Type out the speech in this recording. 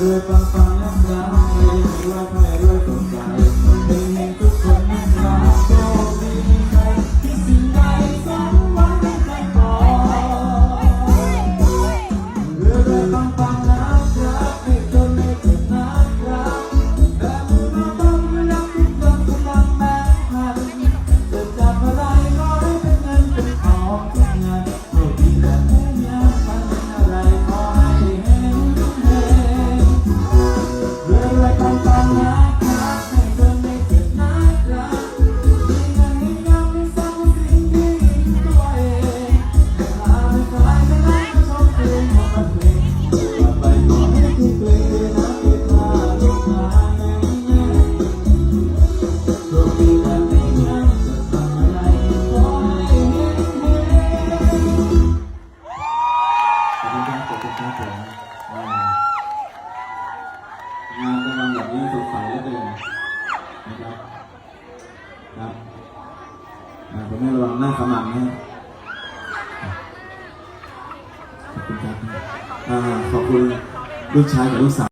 รวยปังปังน้ำใจรวยแม่รวยสนใจเป็ทุกคนนั่นาโชดีใครที่สิ่งใดสมหวังไม่ใคขอรวยรวยปังปังน้ไม่จนไม่เจ็น้ำรักแต่มือมาต้องรักทุกคนกำลังแบ่งพันจจับอะไรก็ให้เป็นเงินเป็นทอง ขอบคุณครับขอบคุณครับผมงานกำลังแบบนี้สดใสเลือเกินะครับ ครับผมไม่ระวังหน้าขมังนะขอบคุณครับขอบคุณลูกชายกับลูกสาว